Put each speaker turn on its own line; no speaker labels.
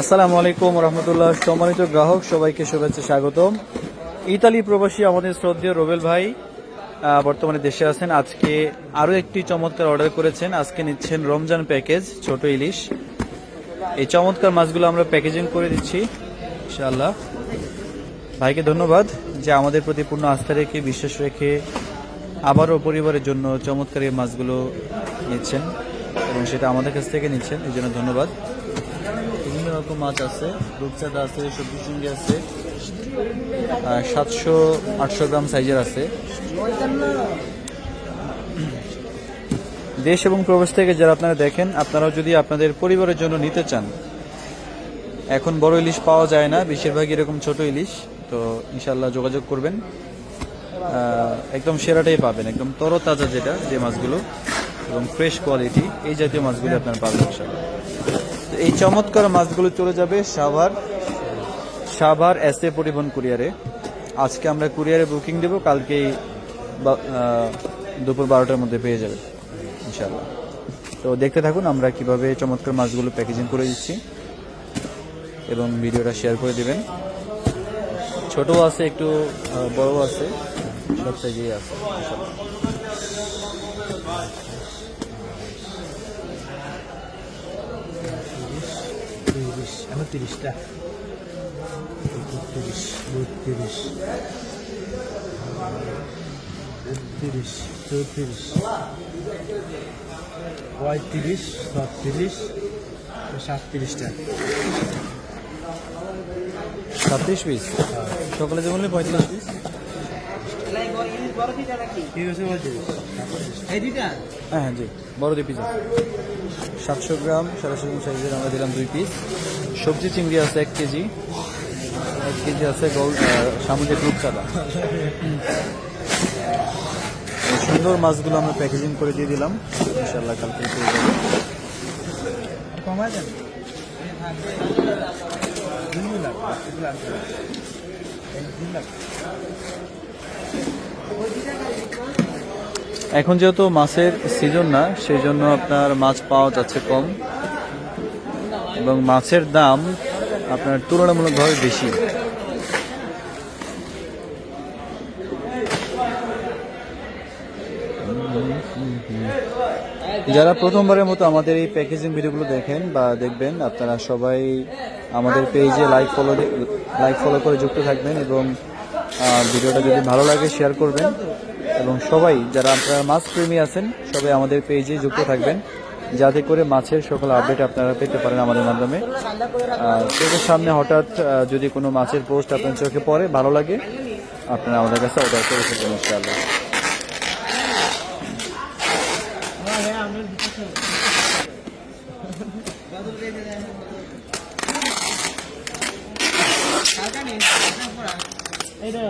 আসসালামু আলাইকুম রহমতুল্লাহ। সম্মানিত গ্রাহক, সবাইকে শুভেচ্ছা, স্বাগতম। ইতালি প্রবাসী আমাদের শ্রদ্ধেয় রোবেল ভাই বর্তমানে দেশে আছেন। আজকে আরও একটি চমৎকার অর্ডার করেছেন। আজকে নিচ্ছেন রমজান প্যাকেজ, ছোট ইলিশ। এই চমৎকার মাছগুলো আমরা প্যাকেজিং করে দিচ্ছি, ইনশাআল্লাহ। ভাইকে ধন্যবাদ যে আমাদের প্রতি পূর্ণ আস্থা রেখে, বিশ্বাস রেখে আবারও পরিবারের জন্য চমৎকার এই মাছগুলো নিচ্ছেন। এবং সেটা আমাদের কাছ থেকে নিচ্ছেন, এই জন্য ধন্যবাদ। বিভিন্ন রকম মাছ আছে, রূপচাঁদা আছে, সবজি চিংড়ি আছে সাতশো আটশো গ্রাম সাইজের আছে। দেশ এবং প্রবেশ থেকে যারা আপনারা দেখেন, আপনারাও যদি আপনাদের পরিবারের জন্য নিতে চান, এখন বড় ইলিশ পাওয়া যায় না বেশিরভাগ এরকম ছোট ইলিশ, তো ইনশাল্লাহ যোগাযোগ করবেন। একদম সেরাটাই পাবেন, একদম তরতাজা যেটা, যে মাছগুলো। এবং ফ্রেশ কোয়ালিটি এই জাতীয় মাছগুলো আপনারা পাবেন তো এই চমৎকার মাছগুলো চলে যাবে সাভার সাভার এস এ পরিবহন কুরিয়ারে আজকে আমরা কুরিয়ারে বুকিং দেবো, কালকেই দুপুর বারোটার মধ্যে পেয়ে যাবে ইনশাল্লাহ তো দেখতে থাকুন, আমরা কীভাবে চমৎকার মাছগুলো প্যাকেজিং করে দিচ্ছি এবং ভিডিওটা শেয়ার করে দিবেন। ছোটও আছে, একটু বড়ও আছে সব সাইজেই আছে ইনশাল্লাহ।
তিরিশ এখন তিরিশটা তিরিশ বত্রিশ তিরিশ চৌত্রিশ। পঁয়ত্রিশ ছত্রিশ সাতত্রিশটা।
ছাব্বিশ পিস সকালে যেমন পঁয়ত্রিশ পিস হ্যাঁ হ্যাঁ জি। বড় দুই পিস সাতশো গ্রাম সাড়ে সাইজের আমরা দিলাম দুই পিস সবজি চিংড়ি আছে এক কেজি। এক কেজি আছে গোল সামুদ্রিক রূপচাঁদা সুন্দর মাছগুলো আমরা প্যাকেজিং করে দিয়ে দিলাম। ইনশাল্লাহ কালকে এখন যেহেতু মাছের সিজন না, সেই জন্য আপনার মাছ পাওয়া যাচ্ছে কম। এবং মাছের দাম আপনার তুলনামূলকভাবে বেশি। যারা প্রথমবারের মতো আমাদের এই প্যাকেজিং ভিডিওগুলো দেখেন বা দেখবেন, আপনারা সবাই আমাদের পেজে লাইক ফলো লাইক ফলো করে যুক্ত থাকবেন এবং ভিডিওটা যদি ভালো লাগে শেয়ার করবেন। এবং সবাই যারা আপনারা মাছ প্রেমী আছেন, সবাই আমাদের পেজে যুক্ত থাকবেন। যাতে করে মাছের সকল আপডেট আপনারা পেতে পারেন আমাদের মাধ্যমে। চোখের সামনে হঠাৎ যদি কোনো মাছের পোস্ট আপনার চোখে পড়ে, ভালো লাগে, আপনারা আমাদের কাছে অর্ডার করে ফেলবেন, ইনশাআল্লাহ।
এইটা